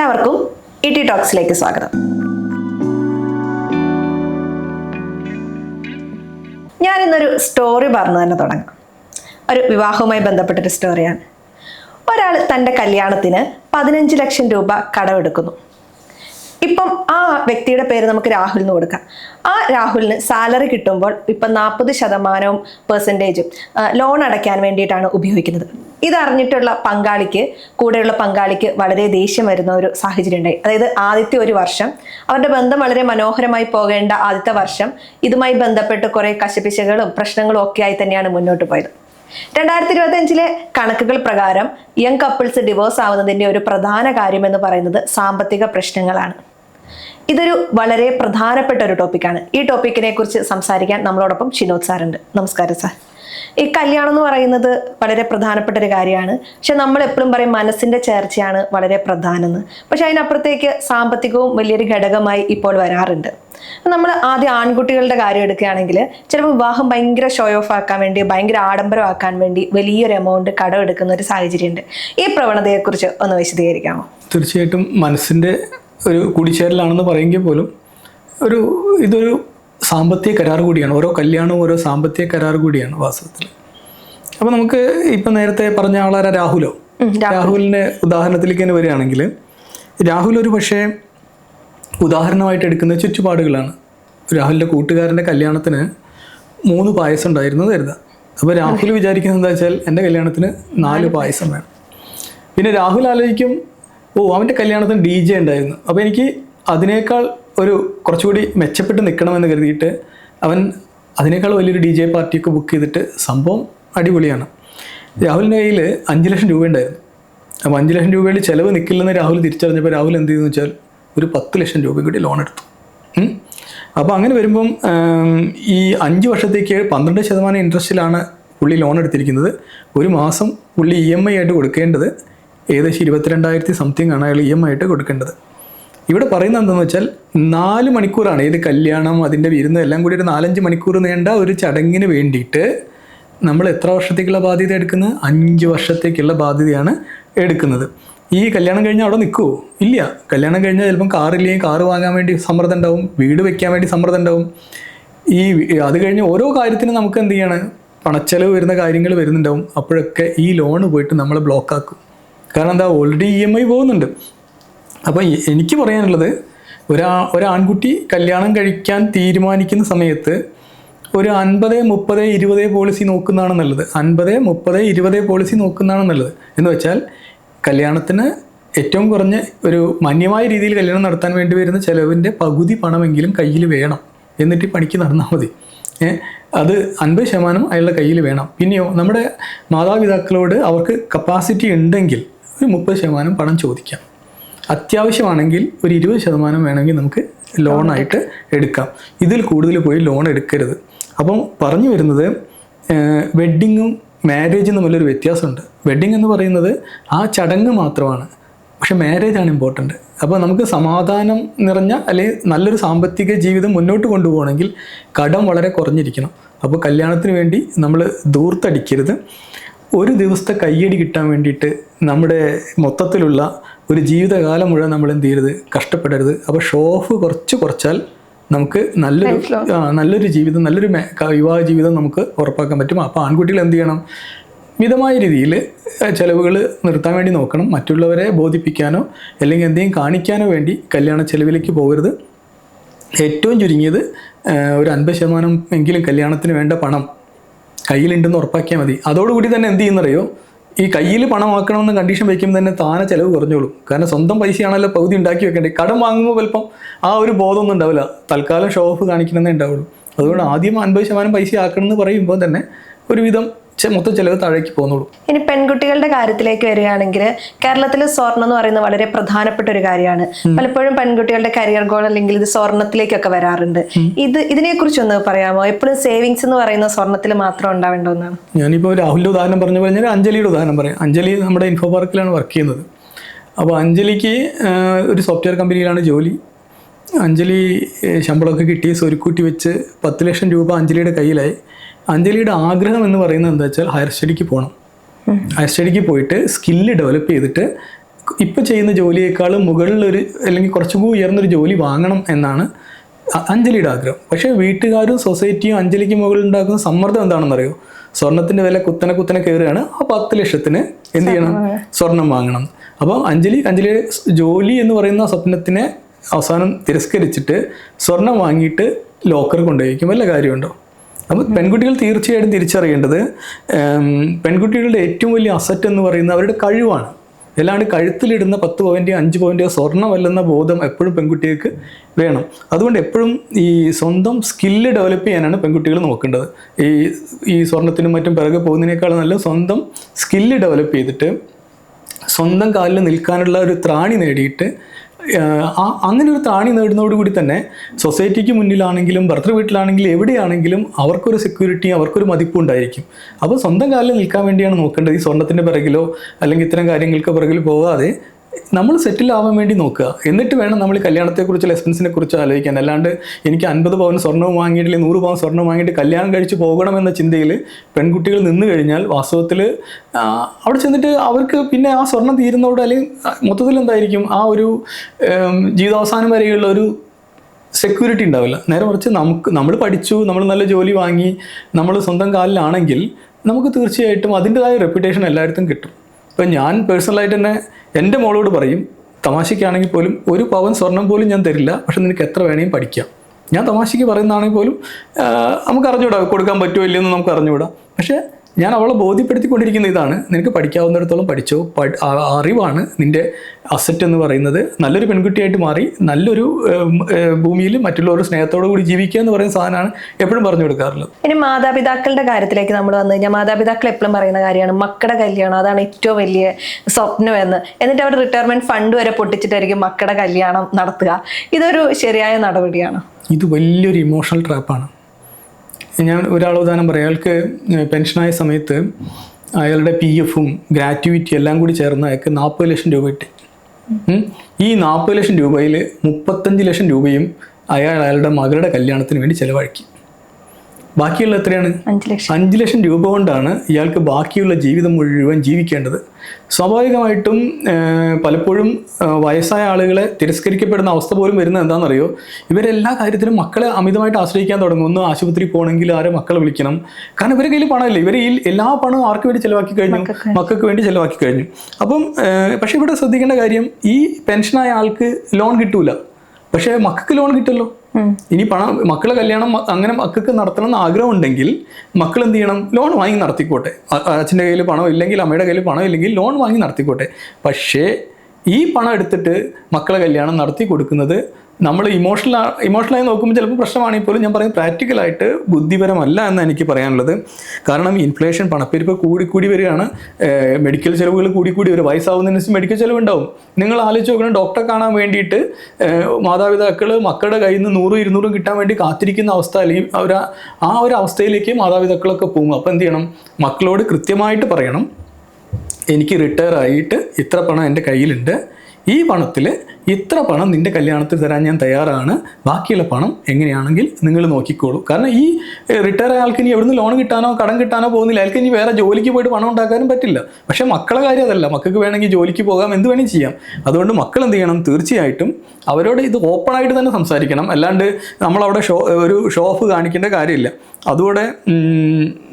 എല്ലാവർക്കും E T ടോക്സിലേക്ക് സ്വാഗതം. ഞാനിന്നൊരു story പറഞ്ഞു തന്നെ തുടങ്ങാം. ഒരു വിവാഹവുമായി ബന്ധപ്പെട്ടൊരു സ്റ്റോറിയാണ് ഒരാൾ തന്റെ കല്യാണത്തിന് പതിനഞ്ച് ലക്ഷം രൂപ കടമെടുക്കുന്നു. ഇപ്പം ആ വ്യക്തിയുടെ പേര് നമുക്ക് രാഹുൽ എന്ന് കൊടുക്കാം. ആ രാഹുലിന് സാലറി കിട്ടുമ്പോൾ ഇപ്പം നാൽപ്പത് ശതമാനവും പെർസെന്റേജും ലോൺ അടയ്ക്കാൻ വേണ്ടിയിട്ടാണ് ഉപയോഗിക്കുന്നത്. ഇതറിഞ്ഞിട്ടുള്ള പങ്കാളിക്ക് കൂടെയുള്ള പങ്കാളിക്ക് വളരെ ദേഷ്യം വരുന്ന ഒരു സാഹചര്യം ഉണ്ടായി അതായത് ആദ്യത്തെ ഒരു വർഷം അവരുടെ ബന്ധം വളരെ മനോഹരമായി പോകേണ്ട ആദ്യത്തെ വർഷം ഇതുമായി ബന്ധപ്പെട്ട് കുറേ കശപിശകളും പ്രശ്നങ്ങളും ഒക്കെ ആയി തന്നെയാണ് മുന്നോട്ട് പോയത്. രണ്ടായിരത്തി ഇരുപത്തി അഞ്ചിലെ കണക്കുകൾ പ്രകാരം യങ് കപ്പിൾസ് ഡിവോഴ്സ് ആവുന്നതിന്റെ ഒരു പ്രധാന കാര്യം എന്ന് പറയുന്നത് സാമ്പത്തിക പ്രശ്നങ്ങളാണ്. ഇതൊരു വളരെ പ്രധാനപ്പെട്ട ഒരു ടോപ്പിക്കാണ്. ഈ ടോപ്പിക്കിനെ കുറിച്ച് സംസാരിക്കാൻ നമ്മളോടൊപ്പം ഷിനോദ് സാറുണ്ട്. നമസ്കാരം സാർ. ഈ കല്യാണം എന്ന് പറയുന്നത് വളരെ പ്രധാനപ്പെട്ട ഒരു കാര്യമാണ്. പക്ഷെ നമ്മൾ എപ്പോഴും പറയും മനസ്സിന്റെ ചേർച്ചയാണ് വളരെ പ്രധാനം എന്ന് പക്ഷെ അതിനപ്പുറത്തേക്ക് സാമ്പത്തികവും വലിയൊരു ഘടകമായി ഇപ്പോൾ വരാറുണ്ട്. നമ്മൾ ആദ്യം ആൺകുട്ടികളുടെ കാര്യം എടുക്കുകയാണെങ്കിൽ ചിലപ്പോൾ വിവാഹം ഭയങ്കര ഷോ ഓഫ് ആക്കാൻ വേണ്ടി ഭയങ്കര ആഡംബരമാക്കാൻ വേണ്ടി വലിയൊരു എമൗണ്ട് കടം എടുക്കുന്ന ഒരു സാഹചര്യമുണ്ട്. ഈ പ്രവണതയെക്കുറിച്ച് ഒന്ന് വിശദീകരിക്കാമോ? തീർച്ചയായിട്ടും മനസ്സിന്റെ ഒരു കൂടിച്ചേരലാണെന്ന് പറയുമെങ്കിൽ പോലും ഒരു ഇതൊരു സാമ്പത്തിക കരാർ കൂടിയാണ്. ഓരോ കല്യാണവും ഓരോ സാമ്പത്തിക കരാർ കൂടിയാണ് വാസ്തവത്തിൽ. അപ്പോൾ നമുക്ക് ഇപ്പം നേരത്തെ പറഞ്ഞ ആളാരാ? രാഹുലോ. രാഹുലിന്റെ ഉദാഹരണത്തിലേക്ക് തന്നെ വരികയാണെങ്കിൽ രാഹുൽ ഒരു പക്ഷേ ഉദാഹരണമായിട്ട് എടുക്കുന്ന ചുറ്റുപാടുകളാണ്. രാഹുലിന്റെ കൂട്ടുകാരന്റെ കല്യാണത്തിന് മൂന്ന് പായസം ഉണ്ടായിരുന്നു കരുതാം അപ്പോൾ രാഹുൽ വിചാരിക്കുന്നത് എന്താ വെച്ചാൽ എന്റെ കല്യാണത്തിന് നാല് പായസം വേണം. പിന്നെ രാഹുൽ ആലോചിക്കും ഓ അവന്റെ കല്യാണത്തിന് ഡി ജെ ഉണ്ടായിരുന്നു. അപ്പോൾ എനിക്ക് അതിനേക്കാൾ ഒരു കുറച്ചുകൂടി മെച്ചപ്പെട്ട് നിൽക്കണമെന്ന് കരുതിയിട്ട് അവൻ അതിനേക്കാൾ വലിയൊരു ഡി ജെ പാർട്ടിയൊക്കെ ബുക്ക് ചെയ്തിട്ട് സംഭവം അടിപൊളിയാണ്. രാഹുലിന്റെ കയ്യിൽ അഞ്ച് ലക്ഷം രൂപ ഉണ്ടായിരുന്നു അപ്പോൾ അഞ്ച് ലക്ഷം രൂപയുടെ ചിലവ് നിൽക്കില്ലെന്ന് രാഹുൽ തിരിച്ചറിഞ്ഞപ്പോൾ രാഹുൽ എന്ത് ചെയ്തെന്ന് വെച്ചാൽ ഒരു പത്ത് ലക്ഷം രൂപ കൂടി ലോൺ എടുത്തു. അപ്പോൾ അങ്ങനെ വരുമ്പം ഈ അഞ്ച് വർഷത്തേക്ക് പന്ത്രണ്ട് ശതമാനം ഇൻട്രസ്റ്റിലാണ് പുള്ളി ലോൺ എടുത്തിരിക്കുന്നത്. ഒരു മാസം പുള്ളി ഇ എം ഐ ആയിട്ട് കൊടുക്കേണ്ടത് ഏകദേശം ഇരുപത്തിരണ്ടായിരത്തി സംതിങ് ആണ് അയാൾ ഇ എം ഐ ആയിട്ട് കൊടുക്കേണ്ടത്. ഇവിടെ പറയുന്നത് എന്താണെന്ന് വെച്ചാൽ നാല് മണിക്കൂറാണ്. ഏത് കല്യാണം അതിന്റെ വിരുന്ന് എല്ലാം കൂടി ഒരു നാലഞ്ച് മണിക്കൂർ നീണ്ട ഒരു ചടങ്ങിന് വേണ്ടിയിട്ട് നമ്മൾ എത്ര വർഷത്തേക്കുള്ള ബാധ്യത എടുക്കുന്നത്? അഞ്ച് വർഷത്തേക്കുള്ള ബാധ്യതയാണ് എടുക്കുന്നത്. ഈ കല്യാണം കഴിഞ്ഞാൽ അവിടെ നിൽക്കുമോ ഇല്ല. കല്യാണം കഴിഞ്ഞാൽ ചിലപ്പം കാറില്ലെങ്കിൽ കാറ് വാങ്ങാൻ വേണ്ടി സമ്മർദ്ദം ഉണ്ടാവും. വീട് വെക്കാൻ വേണ്ടി സമ്മർദ്ദം ഉണ്ടാവും. ഈ അത് കഴിഞ്ഞ് ഓരോ കാര്യത്തിനും നമുക്ക് എന്ത് ചെയ്യാണ്? പണച്ചെലവ് വരുന്ന കാര്യങ്ങൾ വരുന്നുണ്ടാവും. അപ്പോഴൊക്കെ ഈ ലോണ് പോയിട്ട് നമ്മളെ ബ്ലോക്കാക്കും കാരണം എന്താ? ഓൾറെഡി ഇ എം ഐ പോകുന്നുണ്ട്. അപ്പോൾ എനിക്ക് പറയാനുള്ളത് ഒരാ ഒരാൺകുട്ടി കല്യാണം കഴിക്കാൻ തീരുമാനിക്കുന്ന സമയത്ത് ഒരു അൻപത് മുപ്പത് ഇരുപത് പോളിസി നോക്കുന്നതാണ് നല്ലത്. അൻപത് മുപ്പത് ഇരുപത് പോളിസി നോക്കുന്നതാണ് നല്ലത്. എന്ന് വെച്ചാൽ കല്യാണത്തിന് ഏറ്റവും കുറഞ്ഞ ഒരു മാന്യമായ രീതിയിൽ കല്യാണം നടത്താൻ വേണ്ടി വരുന്ന ചിലവിന്റെ പകുതി പണമെങ്കിലും കയ്യിൽ വേണം. എന്നിട്ട് പണിക്ക് നടന്നാൽ മതി. അത് അൻപത് ശതമാനം അയാളുടെ കയ്യിൽ വേണം. പിന്നെയോ നമ്മുടെ മാതാപിതാക്കളോട് അവർക്ക് കപ്പാസിറ്റി ഉണ്ടെങ്കിൽ ഒരു മുപ്പത് ശതമാനം പണം ചോദിക്കാം. അത്യാവശ്യമാണെങ്കിൽ ഒരു ഇരുപത് ശതമാനം വേണമെങ്കിൽ നമുക്ക് ലോണായിട്ട് എടുക്കാം. ഇതിൽ കൂടുതൽ പോയി ലോൺ എടുക്കരുത്. അപ്പം പറഞ്ഞു വരുന്നത് വെഡ്ഡിങ്ങും മാരേജും തമ്മിലൊരു വ്യത്യാസമുണ്ട്. വെഡ്ഡിങ് എന്ന് പറയുന്നത് ആ ചടങ്ങ് മാത്രമാണ്. പക്ഷെ മാരേജ് ആണ് ഇമ്പോർട്ടന്റ് അപ്പോൾ നമുക്ക് സമാധാനം നിറഞ്ഞ അല്ലെങ്കിൽ നല്ലൊരു സാമ്പത്തിക ജീവിതം മുന്നോട്ട് കൊണ്ടുപോകണമെങ്കിൽ കടം വളരെ കുറഞ്ഞിരിക്കണം. അപ്പോൾ കല്യാണത്തിന് വേണ്ടി നമ്മൾ ദൂർത്തടിക്കരുത് ഒരു ദിവസത്തെ കയ്യടി കിട്ടാൻ വേണ്ടിയിട്ട് നമ്മുടെ മൊത്തത്തിലുള്ള ഒരു ജീവിതകാലം മുഴുവൻ നമ്മൾ എന്ത് ചെയ്യരുത്? കഷ്ടപ്പെടരുത്. അപ്പോൾ ഷോ ഓഫ് കുറച്ച് കുറച്ചാൽ നമുക്ക് നല്ലൊരു നല്ലൊരു ജീവിതം നല്ലൊരു വിവാഹ ജീവിതം നമുക്ക് ഉറപ്പാക്കാൻ പറ്റും. അപ്പോൾ ആൺകുട്ടികൾ എന്ത് ചെയ്യണം? മിതമായ രീതിയിൽ ചിലവുകൾ നിർത്താൻ വേണ്ടി നോക്കണം. മറ്റുള്ളവരെ ബോധിപ്പിക്കാനോ അല്ലെങ്കിൽ എന്തെങ്കിലും കാണിക്കാനോ വേണ്ടി കല്യാണ ചെലവിലേക്ക് പോകരുത്. ഏറ്റവും ചുരുങ്ങിയത് ഒരു അൻപത് ശതമാനം എങ്കിലും കല്യാണത്തിന് വേണ്ട പണം കയ്യിലുണ്ടെന്ന് ഉറപ്പാക്കിയാൽ മതി. അതോടുകൂടി തന്നെ എന്ത് ചെയ്യുന്നറിയോ? ഈ കയ്യിൽ പണമാക്കണമെന്ന് കണ്ടീഷൻ വയ്ക്കുമ്പോൾ തന്നെ താനെ ചിലവ് കുറഞ്ഞോളും. കാരണം സ്വന്തം പൈസയാണല്ലോ പകുതി ഉണ്ടാക്കി വെക്കേണ്ടത്. കടം വാങ്ങുമ്പോൾ വലപ്പം ആ ഒരു ബോധമൊന്നും ഉണ്ടാവില്ല. തൽക്കാലം ഷോ ഓഫ് കാണിക്കണമെന്നേ ഉണ്ടാവുള്ളൂ. അതുകൊണ്ട് ആദ്യം അൻപത് ശതമാനം പൈസ ആക്കണമെന്ന് പറയുമ്പോൾ തന്നെ ഒരുവിധം ചെ- മൊത്തം ചിലവ് താഴേക്ക് പോകുന്നുള്ളൂ. ഇനി പെൺകുട്ടികളുടെ കാര്യത്തിലേക്ക് വരികയാണെങ്കിൽ കേരളത്തിൽ സ്വർണം എന്ന് പറയുന്നത് വളരെ പ്രധാനപ്പെട്ട ഒരു കാര്യമാണ്. പലപ്പോഴും പെൺകുട്ടികളുടെ കരിയർ ഗോൾ അല്ലെങ്കിൽ ഇത് സ്വർണത്തിലേക്കൊക്കെ വരാറുണ്ട്. ഇത് ഇതിനെക്കുറിച്ചൊന്ന് പറയാമോ? എപ്പോഴും സേവിങ്സ് എന്ന് പറയുന്ന സ്വർണത്തിൽ മാത്രം ഉണ്ടാവേണ്ട ഒന്നാണ്. ഞാനിപ്പോൾ രാഹുലിന്റെ ഉദാഹരണം പറഞ്ഞു പറഞ്ഞാൽ അഞ്ജലിയുടെ ഉദാഹരണം പറയാം. അഞ്ജലി നമ്മുടെ ഇൻഫോപാർക്കിലാണ് വർക്ക് ചെയ്യുന്നത്. അപ്പോൾ അഞ്ജലിക്ക് ഒരു സോഫ്റ്റ്വെയർ കമ്പനിയിലാണ് ജോലി. അഞ്ജലി ശമ്പളമൊക്കെ കിട്ടി സ്വരുക്കൂട്ടി വെച്ച് പത്ത് ലക്ഷം രൂപ അഞ്ജലിയുടെ കയ്യിലായി. അഞ്ജലിയുടെ ആഗ്രഹം എന്ന് പറയുന്നത് എന്താ വെച്ചാൽ ഹയർ സ്റ്റഡിക്ക് പോകണം ഹയർ സ്റ്റഡിക്ക് പോയിട്ട് സ്കില്ല് ഡെവലപ്പ് ചെയ്തിട്ട് ഇപ്പം ചെയ്യുന്ന ജോലിയേക്കാളും മുകളിലൊരു അല്ലെങ്കിൽ കുറച്ചുകൂടി ഉയർന്നൊരു ജോലി വാങ്ങണം എന്നാണ് അഞ്ജലിയുടെ ആഗ്രഹം. പക്ഷേ വീട്ടുകാരും സൊസൈറ്റിയും അഞ്ജലിക്ക് മുകളിൽ ഉണ്ടാക്കുന്ന സമ്മർദ്ദം എന്താണെന്നറിയോ? സ്വർണത്തിന്റെ വില കുത്തനെ കുത്തനെ കയറുകയാണ്. ആ പത്ത് ലക്ഷത്തിന് എന്ത് ചെയ്യണം? സ്വർണം വാങ്ങണം. അപ്പം അഞ്ജലി അഞ്ജലിയുടെ ജോലി എന്ന് പറയുന്ന സ്വപ്നത്തിനെ അവസാനം തിരസ്കരിച്ചിട്ട് സ്വർണം വാങ്ങിയിട്ട് ലോക്കർ കൊണ്ടുപോയിരിക്കും വല്ല കാര്യമുണ്ടോ? അപ്പോൾ പെൺകുട്ടികൾ തീർച്ചയായിട്ടും തിരിച്ചറിയേണ്ടത് പെൺകുട്ടികളുടെ ഏറ്റവും വലിയ അസറ്റ് എന്ന് പറയുന്നത് അവരുടെ കഴിവാണ്. അല്ലാണ്ട് കഴുത്തിലിടുന്ന പത്ത് പവന്റെ അഞ്ച് പവന്റെ സ്വർണമല്ലെന്ന ബോധം എപ്പോഴും പെൺകുട്ടികൾക്ക് വേണം. അതുകൊണ്ട് എപ്പോഴും ഈ സ്വന്തം സ്കില്ല് ഡെവലപ്പ് ചെയ്യാനാണ് പെൺകുട്ടികൾ നോക്കേണ്ടത്. ഈ ഈ സ്വർണത്തിനും മറ്റും പിറകെ പോകുന്നതിനേക്കാൾ നല്ല സ്വന്തം സ്കില്ല് ഡെവലപ്പ് ചെയ്തിട്ട് സ്വന്തം കാലിൽ നിൽക്കാനുള്ള ഒരു ത്രാണി നേടിയിട്ട് അങ്ങനെ ഒരു താണി നേടുന്നതോടുകൂടി തന്നെ സൊസൈറ്റിക്ക് മുന്നിലാണെങ്കിലും ഭർത്തൃ വീട്ടിലാണെങ്കിലും എവിടെയാണെങ്കിലും അവർക്കൊരു സെക്യൂരിറ്റി അവർക്കൊരു മതിപ്പും ഉണ്ടായിരിക്കും. അപ്പോൾ സ്വന്തം കാലിൽ നിൽക്കാൻ വേണ്ടിയാണ് നോക്കേണ്ടത്. ഈ സ്വർണത്തിന്റെ പിറകിലോ അല്ലെങ്കിൽ ഇത്തരം കാര്യങ്ങൾക്ക് പിറകിൽ പോകാതെ നമ്മൾ സെറ്റിൽ ആവാൻ വേണ്ടി നോക്കുക. എന്നിട്ട് വേണം നമ്മൾ കല്യാണത്തെക്കുറിച്ചുള്ള എക്സ്പെൻസിനെ കുറിച്ച് ആലോചിക്കാൻ. അല്ലാണ്ട് എനിക്ക് അൻപത് പവൻ സ്വർണവും വാങ്ങിയിട്ടില്ല നൂറ് പവൻ സ്വർണം വാങ്ങിയിട്ട് കല്യാണം കഴിച്ച് പോകണമെന്ന ചിന്തയിൽ പെൺകുട്ടികൾ നിന്ന് കഴിഞ്ഞാൽ വാസ്തവത്തിൽ അവിടെ ചെന്നിട്ട് അവർക്ക് പിന്നെ ആ സ്വർണം തീരുന്നതോടെ അല്ലെങ്കിൽ മൊത്തത്തിൽ എന്തായിരിക്കും? ആ ഒരു ജീവിതാവസാനം വരെയുള്ള ഒരു സെക്യൂരിറ്റി ഉണ്ടാവില്ല. നേരെ മറിച്ച് നമുക്ക് നമ്മൾ പഠിച്ചു നമ്മൾ നല്ല ജോലി വാങ്ങി നമ്മൾ സ്വന്തം കാലിലാണെങ്കിൽ നമുക്ക് തീർച്ചയായിട്ടും അതിന്റെതായ റെപ്യൂട്ടേഷൻ എല്ലായിടത്തും കിട്ടും. ഇപ്പം ഞാൻ പേഴ്സണലായിട്ട് തന്നെ എന്റെ മോളോട് പറയും തമാശയ്ക്കാണെങ്കിൽ പോലും ഒരു പവൻ സ്വർണം പോലും ഞാൻ തരില്ല പക്ഷെ നിനക്ക് എത്ര വേണേലും പഠിക്കാം. ഞാൻ തമാശയ്ക്ക് പറയുന്നതാണെങ്കിൽ പോലും നമുക്ക് അറിഞ്ഞുകൂടാ കൊടുക്കാൻ പറ്റുമോ ഇല്ലയെന്ന് നമുക്ക് അറിഞ്ഞുകൂടാ. പക്ഷേ ഞാൻ അവളെ ബോധ്യപ്പെടുത്തിക്കൊണ്ടിരിക്കുന്ന ഇതാണ്. നിനക്ക് പഠിക്കാവുന്നിടത്തോളം പഠിച്ചോ. പഠി- അറിവാണ് നിന്റെ അസറ്റ് എന്ന് പറയുന്നത്. നല്ലൊരു പെൺകുട്ടിയായിട്ട് മാറി നല്ലൊരു ഭൂമിയിൽ മറ്റുള്ളവരുടെ സ്നേഹത്തോടു കൂടി ജീവിക്കുക എന്ന് പറയുന്ന സാധനമാണ് എപ്പോഴും പറഞ്ഞു കൊടുക്കാറുള്ളത്. ഇനി മാതാപിതാക്കളുടെ കാര്യത്തിലേക്ക് നമ്മൾ വന്നു കഴിഞ്ഞാൽ മാതാപിതാക്കൾ എപ്പോഴും പറയുന്ന കാര്യമാണ് മക്കളുടെ കല്യാണം അതാണ് ഏറ്റവും വലിയ സ്വപ്നം എന്ന് എന്നിട്ട് അവർ റിട്ടയർമെന്റ് ഫണ്ട് വരെ പൊട്ടിച്ചിട്ടായിരിക്കും മക്കളുടെ കല്യാണം നടത്തുക. ഇതൊരു ശരിയായ നടപടിയാണ്. ഇത് വലിയൊരു ഇമോഷണൽ ട്രാപ്പാണ് ഞാൻ ഒരാൾ ഉദാഹരണം പറയാം. അയാൾക്ക് പെൻഷനായ സമയത്ത് അയാളുടെ പി എഫും ഗ്രാറ്റുവിറ്റി എല്ലാം കൂടി ചേർന്ന് അയാൾക്ക് നാൽപ്പത് ലക്ഷം രൂപ കിട്ടി. ഈ നാൽപ്പത് ലക്ഷം രൂപയിൽ മുപ്പത്തഞ്ച് ലക്ഷം രൂപയും അയാൾ അയാളുടെ മകളുടെ കല്യാണത്തിന് വേണ്ടി ചിലവഴിക്കും. ബാക്കിയുള്ള എത്രയാണ്? അഞ്ചു ലക്ഷം. അഞ്ച് ലക്ഷം രൂപ കൊണ്ടാണ് ഇയാൾക്ക് ബാക്കിയുള്ള ജീവിതം മുഴുവൻ ജീവിക്കേണ്ടത്. സ്വാഭാവികമായിട്ടും പലപ്പോഴും വയസ്സായ ആളുകളെ തിരസ്കരിക്കപ്പെടുന്ന അവസ്ഥ പോലും വരുന്നത് എന്താണെന്നറിയോ? ഇവരെല്ലാ കാര്യത്തിലും മക്കളെ അമിതമായിട്ട് ആശ്രയിക്കാൻ തുടങ്ങും. ഒന്ന് ആശുപത്രി പോകണമെങ്കിൽ ആരെ മക്കളെ വിളിക്കണം. കാരണം ഇവരുടെ കയ്യിൽ പണമല്ലേ? ഇവർ ഈ എല്ലാ പണവും ആർക്ക് വേണ്ടി ചിലവാക്കി കഴിഞ്ഞു? മക്കൾക്ക്. വേണ്ടി ചിലവാക്കി കഴിഞ്ഞു. അപ്പം പക്ഷെ ഇവിടെ ശ്രദ്ധിക്കേണ്ട കാര്യം ഈ പെൻഷനായ ആൾക്ക് ലോൺ കിട്ടൂല. പക്ഷേ മക്കൾക്ക് ലോൺ കിട്ടുമല്ലോ? ഇനി പണം മക്കളെ കല്യാണം അങ്ങനെ മക്കൾക്ക് നടത്തണം എന്ന് ആഗ്രഹം ഉണ്ടെങ്കിൽ മക്കൾ എന്ത് ചെയ്യണം? ലോൺ വാങ്ങി നടത്തിക്കോട്ടെ. അച്ഛന്റെ കയ്യിൽ പണം ഇല്ലെങ്കിൽ അമ്മയുടെ കയ്യിൽ പണം ഇല്ലെങ്കിൽ ലോൺ വാങ്ങി നടത്തിക്കോട്ടെ. പക്ഷേ ഈ പണം എടുത്തിട്ട് മക്കളെ കല്യാണം നടത്തി കൊടുക്കുന്നത് നമ്മൾ ഇമോഷണൽ ഇമോഷണലായി നോക്കുമ്പോൾ ചിലപ്പോൾ പ്രശ്നമാണെങ്കിൽ പോലും ഞാൻ പറയും പ്രാക്ടിക്കലായിട്ട് ബുദ്ധിപരമല്ല എന്ന് എനിക്ക് പറയാനുള്ളത്. കാരണം ഇൻഫ്ലേഷൻ പണപ്പെരുപ്പ് കൂടിക്കൂടി കൂടി വരികയാണ്. മെഡിക്കൽ ചിലവുകൾ കൂടിക്കൂടി കൂടി വരും. വയസ്സാവുന്നതിനനുസരിച്ച് മെഡിക്കൽ ചിലവുണ്ടാവും. നിങ്ങൾ ആലോചിച്ച് നോക്കണം ഡോക്ടറെ കാണാൻ വേണ്ടിയിട്ട് മാതാപിതാക്കൾ മക്കളുടെ കയ്യിൽ നിന്ന് നൂറും ഇരുന്നൂറും കിട്ടാൻ വേണ്ടി കാത്തിരിക്കുന്ന അവസ്ഥ അല്ലെങ്കിൽ അവർ ആ ഒരു അവസ്ഥയിലേക്ക് മാതാപിതാക്കളൊക്കെ പോകും. അപ്പോൾ എന്ത് ചെയ്യണം? മക്കളോട് കൃത്യമായിട്ട് പറയണം. എനിക്ക് റിട്ടയർ ആയിട്ട് ഇത്ര പണം എന്റെ കയ്യിലുണ്ട്. ഈ പണത്തിൽ ഇത്ര പണം നിന്റെ കല്യാണത്തിൽ തരാൻ ഞാൻ തയ്യാറാണ്. ബാക്കിയുള്ള പണം എങ്ങനെയാണെങ്കിൽ നിങ്ങൾ നോക്കിക്കോളൂ. കാരണം ഈ റിട്ടയർ ആയ ഇനി എവിടുന്ന് ലോൺ കിട്ടാനോ കടം കിട്ടാനോ പോകുന്നില്ല. അയാൾക്ക് ഇനി വേറെ ജോലിക്ക് പോയിട്ട് പണം ഉണ്ടാക്കാനും പറ്റില്ല. പക്ഷേ മക്കളെ കാര്യം അതല്ല. മക്കൾക്ക് വേണമെങ്കിൽ ജോലിക്ക് പോകാം എന്ത് വേണമെങ്കിൽ ചെയ്യാം. അതുകൊണ്ട് മക്കൾ എന്ത് ചെയ്യണം? തീർച്ചയായിട്ടും അവരോട് ഇത് ഓപ്പൺ ആയിട്ട് തന്നെ സംസാരിക്കണം. അല്ലാണ്ട് നമ്മളവിടെ ഷോ ഒരു ഷോ ഓഫ് കാണിക്കേണ്ട കാര്യമില്ല. അതുകൂടെ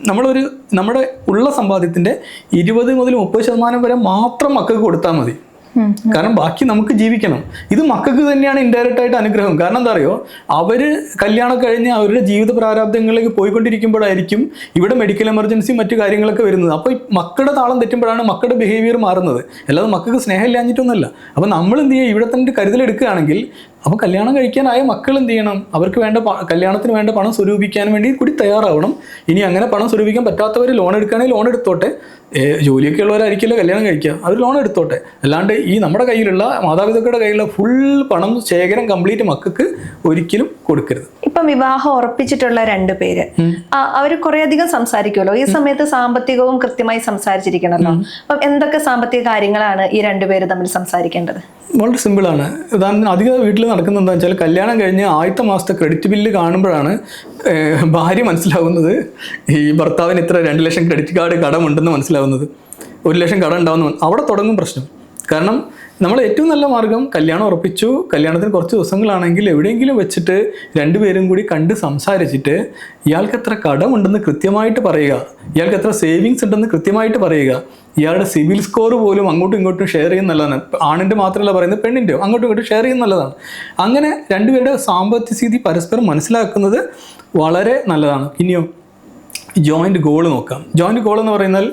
നമ്മളൊരു നമ്മുടെ ഉള്ള സമ്പാദ്യത്തിന്റെ ഇരുപത് മുതൽ മുപ്പത് ശതമാനം വരെ മാത്രം മക്കൾക്ക് കൊടുത്താൽ മതി. കാരണം ബാക്കി നമുക്ക് ജീവിക്കണം. ഇത് മക്കൾക്ക് തന്നെയാണ് ഇൻഡയറക്റ്റ് ആയിട്ട് അനുഗ്രഹം. കാരണം എന്താ അറിയോ അവർ കല്യാണം കഴിഞ്ഞ് അവരുടെ ജീവിത പ്രാരാബ്ദങ്ങളിലേക്ക് പോയിക്കൊണ്ടിരിക്കുമ്പോഴായിരിക്കും ഇവിടെ മെഡിക്കൽ എമർജൻസി മറ്റു കാര്യങ്ങളൊക്കെ വരുന്നത്. അപ്പോൾ മക്കളുടെ താളം തെറ്റുമ്പോഴാണ് മക്കളുടെ ബിഹേവിയർ മാറുന്നത്. അല്ലാതെ മക്കൾക്ക് സ്നേഹം ഇല്ലാഞ്ഞിട്ടൊന്നുമല്ല അപ്പോൾ നമ്മൾ എന്ത് ചെയ്യുക ഇവിടെ തന്നെ കരുതലെടുക്കുകയാണെങ്കിൽ അപ്പോൾ കല്യാണം കഴിക്കാനായ മക്കൾ എന്ത് ചെയ്യണം? അവർക്ക് വേണ്ട കല്യാണത്തിന് വേണ്ട പണം സ്വരൂപിക്കാൻ വേണ്ടി കൂടി തയ്യാറാവണം. ഇനി അങ്ങനെ പണം സ്വരൂപിക്കാൻ പറ്റാത്തവർ ലോൺ എടുക്കുകയാണെങ്കിൽ ലോൺ എടുത്തോട്ടെ. ജോലിയൊക്കെ ഉള്ളവരായിരിക്കില്ല കല്യാണം കഴിക്കുക. അവർ ലോൺ എടുത്തോട്ടെ. അല്ലാണ്ട് ഈ നമ്മുടെ കയ്യിലുള്ള മാതാപിതാക്കളുടെ കയ്യിലുള്ള ഫുൾ പണം ശേഖരം കംപ്ലീറ്റ് മക്കൾക്ക് ഒരിക്കലും കൊടുക്കരുത്. ഇപ്പം വിവാഹം ഉറപ്പിച്ചിട്ടുള്ള രണ്ട് പേര്. അവർ കുറെ അധികം സംസാരിക്കുമല്ലോ. ഈ സമയത്ത് സാമ്പത്തികവും കൃത്യമായി സംസാരിച്ചിരിക്കണമല്ലോ. അപ്പം എന്തൊക്കെ സാമ്പത്തിക കാര്യങ്ങളാണ് ഈ രണ്ടുപേര് തമ്മിൽ സംസാരിക്കേണ്ടത്? വളരെ സിമ്പിളാണ്. ഉദാഹരണത്തിന് അധികം വീട്ടിൽ നടക്കുന്നത് എന്താ വെച്ചാൽ കല്യാണം കഴിഞ്ഞ് ആദ്യത്തെ മാസത്തെ ക്രെഡിറ്റ് ബില്ല് കാണുമ്പോഴാണ് ഭാര്യ മനസ്സിലാവുന്നത്. ഈ ഭർത്താവിന് ഇത്ര രണ്ട് ലക്ഷം ക്രെഡിറ്റ് കാർഡ് കടമുണ്ടെന്ന് മനസ്സിലാവുന്നത്. ഒരു ലക്ഷം കടം ഉണ്ടാവുന്ന അവിടെ തുടങ്ങും പ്രശ്നം. കാരണം നമ്മൾ ഏറ്റവും നല്ല മാർഗം കല്യാണം ഉറപ്പിച്ചു. കല്യാണത്തിന് കുറച്ച് ദിവസങ്ങളാണെങ്കിൽ എവിടെയെങ്കിലും വെച്ചിട്ട് രണ്ടുപേരും കൂടി കണ്ട് സംസാരിച്ചിട്ട് ഇയാൾക്ക് എത്ര കടമുണ്ടെന്ന് കൃത്യമായിട്ട് പറയുക. ഇയാൾക്ക് എത്ര സേവിങ്സ് ഉണ്ടെന്ന് കൃത്യമായിട്ട് പറയുക. ഇയാളുടെ സിവിൽ സ്കോർ പോലും അങ്ങോട്ടും ഇങ്ങോട്ടും ഷെയർ ചെയ്യുന്ന നല്ലതാണ്. ആണിന്റെ മാത്രമല്ല പറയുന്നത് പെണ്ണിന്റെയോ അങ്ങോട്ടും ഇങ്ങോട്ടും ഷെയർ ചെയ്യുന്ന നല്ലതാണ്. അങ്ങനെ രണ്ടുപേരുടെ സാമ്പത്തിക സ്ഥിതി പരസ്പരം മനസ്സിലാക്കുന്നത് വളരെ നല്ലതാണ്. ഇനിയോ ജോയിന്റ് ഗോൾ നോക്കാം. ജോയിന്റ് ഗോൾ എന്ന് പറയുന്നാൽ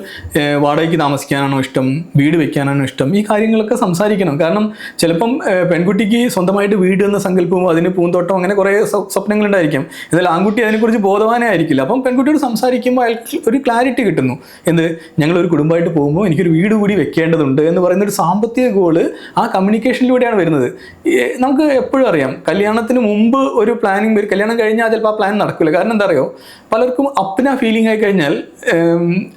വാടകയ്ക്ക് താമസിക്കാനാണോ ഇഷ്ടം? വീട് വെക്കാനാണോ ഇഷ്ടം? ഈ കാര്യങ്ങളൊക്കെ സംസാരിക്കണം. കാരണം ചിലപ്പം പെൺകുട്ടിക്ക് സ്വന്തമായിട്ട് വീട് എന്ന സങ്കല്പവും അതിന് പൂന്തോട്ടം അങ്ങനെ കുറേ സ്വ- സ്വപ്നങ്ങളുണ്ടായിരിക്കും. എന്നാൽ ആൺകുട്ടി അതിനെക്കുറിച്ച് ബോധവാനേ ആയിരിക്കില്ല. അപ്പം പെൺകുട്ടിയോട് സംസാരിക്കുമ്പോൾ അയാൾക്ക് ഒരു ക്ലാരിറ്റി കിട്ടുന്നു. എന്ത്? ഞങ്ങളൊരു കുടുംബമായിട്ട് പോകുമ്പോൾ എനിക്കൊരു വീട് കൂടി വെക്കേണ്ടതുണ്ട് എന്ന് പറയുന്ന ഒരു സാമ്പത്തിക ഗോൾ ആ കമ്മ്യൂണിക്കേഷനിലൂടെയാണ് വരുന്നത്. നമുക്ക് എപ്പോഴും അറിയാം കല്യാണത്തിന് മുമ്പ് ഒരു പ്ലാനിങ് കല്യാണം കഴിഞ്ഞാൽ ചിലപ്പോൾ ആ പ്ലാൻ നടക്കില്ല. കാരണം എന്താ അറിയോ? പലർക്കും അപ്പന ഫീലിംഗ് ആയി കഴിഞ്ഞാൽ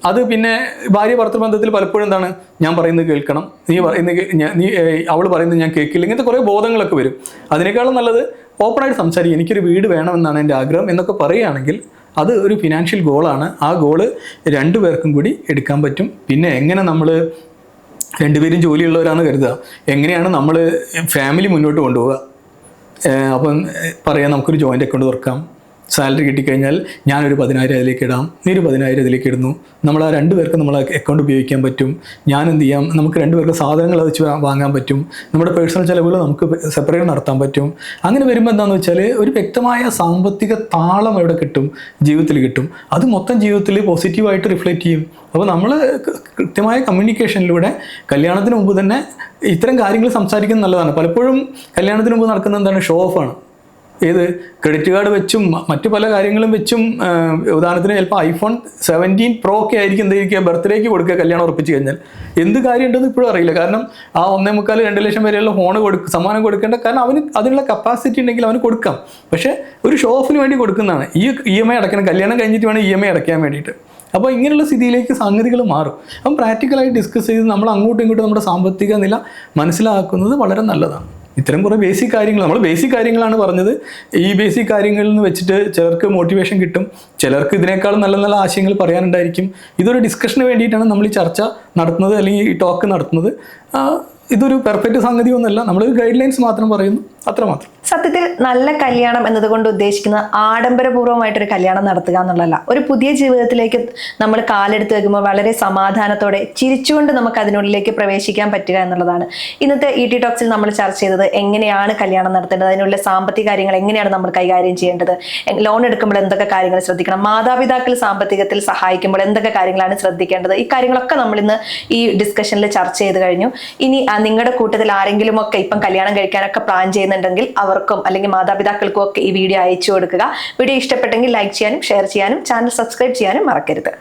അത് പിന്നെ ഭാര്യ ഭർത്തൃ ബന്ധത്തിൽ പലപ്പോഴും എന്താണ് ഞാൻ പറയുന്നത് കേൾക്കണം. നീ പറയുന്നത് നീ അവൾ പറയുന്നത് ഞാൻ കേൾക്കില്ല. ഇങ്ങനത്തെ കുറേ ബോധങ്ങളൊക്കെ വരും. അതിനേക്കാളും നല്ലത് ഓപ്പണായിട്ട് സംസാരിക്കും എനിക്കൊരു വീട് വേണമെന്നാണ് എന്റെ ആഗ്രഹം എന്നൊക്കെ പറയുകയാണെങ്കിൽ അത് ഒരു ഫിനാൻഷ്യൽ ഗോളാണ് ആ ഗോൾ രണ്ടു പേർക്കും കൂടി എടുക്കാൻ പറ്റും. പിന്നെ എങ്ങനെ നമ്മൾ രണ്ടുപേരും ജോലിയുള്ളവരാണെന്ന് കരുതുക. എങ്ങനെയാണ് നമ്മൾ ഫാമിലി മുന്നോട്ട് കൊണ്ടുപോകുക അപ്പം പറയാം നമുക്കൊരു ജോയിന്റ് അക്കൗണ്ട് തുറക്കാം. സാലറി കിട്ടിക്കഴിഞ്ഞാൽ ഞാനൊരു പതിനായിരം അതിലേക്ക് ഇടാം നീ ഒരു പതിനായിരം അതിലേക്ക് ഇടുന്നു. നമ്മൾ ആ രണ്ട് പേർക്ക് നമ്മൾ അക്കൗണ്ട് ഉപയോഗിക്കാൻ പറ്റും. ഞാൻ എന്ത് ചെയ്യാം? നമുക്ക് രണ്ട് പേർക്ക് സാധനങ്ങൾ വെച്ച് വാങ്ങാൻ പറ്റും. നമ്മുടെ പേഴ്സണൽ ചിലവുകൾ നമുക്ക് സെപ്പറേറ്റ് നടത്താൻ പറ്റും. അങ്ങനെ വരുമ്പോൾ എന്താണെന്ന് വെച്ചാൽ ഒരു വ്യക്തമായ സാമ്പത്തിക താളം അവിടെ കിട്ടും ജീവിതത്തിൽ കിട്ടും. അത് മൊത്തം ജീവിതത്തിൽ പോസിറ്റീവായിട്ട് റിഫ്ലക്റ്റ് ചെയ്യും. അപ്പോൾ നമ്മൾ കൃത്യമായ കമ്മ്യൂണിക്കേഷനിലൂടെ കല്യാണത്തിന് മുമ്പ് തന്നെ ഇത്തരം കാര്യങ്ങൾ സംസാരിക്കുന്നത് നല്ലതാണ്. പലപ്പോഴും കല്യാണത്തിന് മുമ്പ് നടക്കുന്ന എന്താണ്? ഷോ ഓഫാണ് ഏത്? ക്രെഡിറ്റ് കാർഡ് വെച്ചും മറ്റു പല കാര്യങ്ങളും വെച്ചും ഉദാഹരണത്തിന് ചിലപ്പോൾ ഐഫോൺ സെവന്റീൻ പ്രോ ഒക്കെ ആയിരിക്കും എന്തായിരിക്കുക ബർത്ത്ഡേക്ക് കൊടുക്കുക കല്യാണം ഉറപ്പിച്ച് കഴിഞ്ഞാൽ. എന്ത് കാര്യമുണ്ടെന്ന് ഇപ്പോഴും അറിയില്ല. കാരണം ആ ഒന്നേ മുക്കാൽ രണ്ട് ലക്ഷം വരെയുള്ള ഫോൺ കൊടുക്ക സമ്മാനം കൊടുക്കേണ്ട. കാരണം അവന് അതിനുള്ള കപ്പാസിറ്റി ഉണ്ടെങ്കിൽ അവന് കൊടുക്കാം. പക്ഷേ ഒരു ഷോ ഓഫിന് വേണ്ടി കൊടുക്കുന്നതാണ്. ഈ ഇ എം ഐ അടയ്ക്കണം. കല്യാണം കഴിഞ്ഞിട്ട് വേണം ഇ എം ഐ അടയ്ക്കാൻ വേണ്ടിയിട്ട്. അപ്പോൾ ഇങ്ങനെയുള്ള സ്ഥിതിയിലേക്ക് സംഗതികൾ മാറും. അപ്പം പ്രാക്ടിക്കലായി ഡിസ്കസ് ചെയ്ത് നമ്മൾ അങ്ങോട്ടും ഇങ്ങോട്ടും നമ്മുടെ സാമ്പത്തിക നില മനസ്സിലാക്കുന്നത് വളരെ നല്ലതാണ്. ഇത്തരം കുറേ ബേസിക് കാര്യങ്ങൾ. നമ്മൾ ബേസിക് കാര്യങ്ങളാണ് പറഞ്ഞത്. ഈ ബേസിക് കാര്യങ്ങളിൽ നിന്ന് വെച്ചിട്ട് ചിലർക്ക് മോട്ടിവേഷൻ കിട്ടും. ചിലർക്ക് ഇതിനേക്കാളും നല്ല നല്ല ആശയങ്ങൾ പറയാനുണ്ടായിരിക്കും. ഇതൊരു ഡിസ്കഷന് വേണ്ടിയിട്ടാണ് നമ്മൾ ഈ ചർച്ച നടത്തുന്നത് അല്ലെങ്കിൽ ഈ ടോക്ക് നടത്തുന്നത്. ഇതൊരു പെർഫെക്റ്റ് സംഗതി ഒന്നല്ല. നമ്മൾ ഗൈഡ് ലൈൻസ് മാത്രം പറയുന്നു. അത്രമാത്രം സത്യത്തിൽ നല്ല കല്യാണം എന്നതുകൊണ്ട് ഉദ്ദേശിക്കുന്നത് ആഡംബരപൂർവമായിട്ടൊരു കല്യാണം നടത്തുക എന്നുള്ളതല്ല. ഒരു പുതിയ ജീവിതത്തിലേക്ക് നമ്മൾ കാലെടുത്ത് വെക്കുമ്പോൾ വളരെ സമാധാനത്തോടെ ചിരിച്ചുകൊണ്ട് നമുക്ക് അതിനുള്ളിലേക്ക് പ്രവേശിക്കാൻ പറ്റുക എന്നുള്ളതാണ്. ഇന്നത്തെ ഇ ടി ടോക്സിൽ നമ്മൾ ചർച്ച ചെയ്തത് എങ്ങനെയാണ് കല്യാണം നടത്തേണ്ടത് അതിനുള്ള സാമ്പത്തിക കാര്യങ്ങൾ എങ്ങനെയാണ് നമ്മൾ കൈകാര്യം ചെയ്യേണ്ടത് ലോൺ എടുക്കുമ്പോൾ എന്തൊക്കെ കാര്യങ്ങൾ ശ്രദ്ധിക്കണം മാതാപിതാക്കൾ സാമ്പത്തികത്തിൽ സഹായിക്കുമ്പോൾ എന്തൊക്കെ കാര്യങ്ങളാണ് ശ്രദ്ധിക്കേണ്ടത് ഈ കാര്യങ്ങളൊക്കെ നമ്മൾ ഇന്ന് ഈ ഡിസ്കഷനിൽ ചർച്ച ചെയ്ത് കഴിഞ്ഞു. ഇനി നിങ്ങളുടെ കൂട്ടത്തിൽ ആരെങ്കിലും ഒക്കെ ഇപ്പം കല്യാണം കഴിക്കാനൊക്കെ പ്ലാൻ ചെയ്യുന്നുണ്ടെങ്കിൽ അവർക്കും അല്ലെങ്കിൽ മാതാപിതാക്കൾക്കും ഒക്കെ ഈ വീഡിയോ അയച്ചു കൊടുക്കുക. വീഡിയോ ഇഷ്ടപ്പെട്ടെങ്കിൽ ലൈക്ക് ചെയ്യാനും ഷെയർ ചെയ്യാനും ചാനൽ സബ്സ്ക്രൈബ് ചെയ്യാനും മറക്കരുത്.